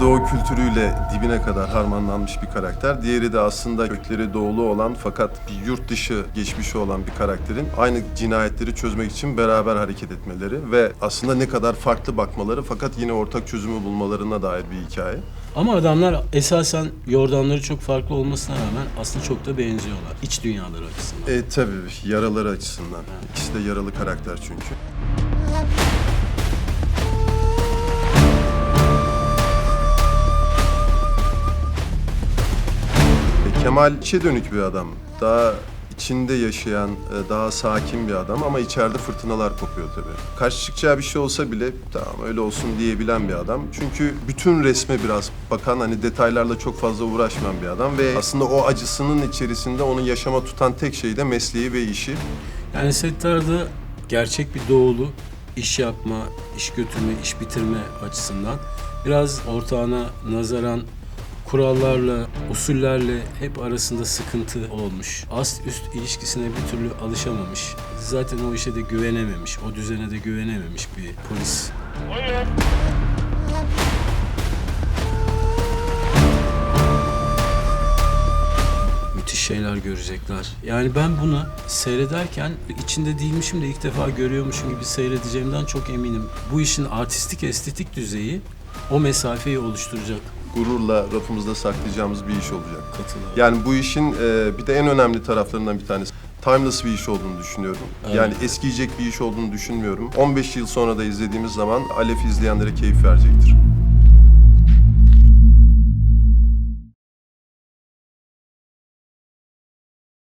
doğu kültürüyle dibine kadar harmanlanmış bir karakter. Diğeri de aslında kökleri doğulu olan fakat bir yurt dışı geçmişi olan bir karakterin aynı cinayetleri çözmek için beraber hareket etmeleri ve aslında ne kadar farklı bakmaları fakat yine ortak çözümü bulmalarına dair bir hikaye. Ama adamlar esasen yordamları çok farklı olmasına rağmen aslında çok da benziyorlar. İç dünyaları açısından. E tabii yaraları açısından. İkisi de yaralı karakter çünkü. Kemal içe dönük bir adam. Daha içinde yaşayan, e, daha sakin bir adam ama içeride fırtınalar kopuyor tabii. Karşı çıkacağı bir şey olsa bile tamam öyle olsun diyebilen bir adam. Çünkü bütün resme biraz bakan, hani detaylarla çok fazla uğraşmayan bir adam ve aslında o acısının içerisinde onu yaşama tutan tek şey de mesleği ve işi. Yani Settar'da gerçek bir doğulu iş yapma, iş götürme, iş bitirme açısından biraz ortağına nazaran kurallarla, usullerle hep arasında sıkıntı olmuş. Ast üst ilişkisine bir türlü alışamamış. Zaten o işe de güvenememiş, o düzene de güvenememiş bir polis. müthiş şeyler görecekler. Yani ben bunu seyrederken içinde değilmişim de ilk defa görüyormuşum gibi seyredeceğimden çok eminim. Bu işin artistik estetik düzeyi o mesafeyi oluşturacak. Gururla rafımızda saklayacağımız bir iş olacak. Katılıyorum. Yani bu işin e, bir de en önemli taraflarından bir tanesi. Timeless bir iş olduğunu düşünüyorum. Evet. Yani eskiyecek bir iş olduğunu düşünmüyorum. 15 yıl sonra da izlediğimiz zaman Alef izleyenlere keyif verecektir.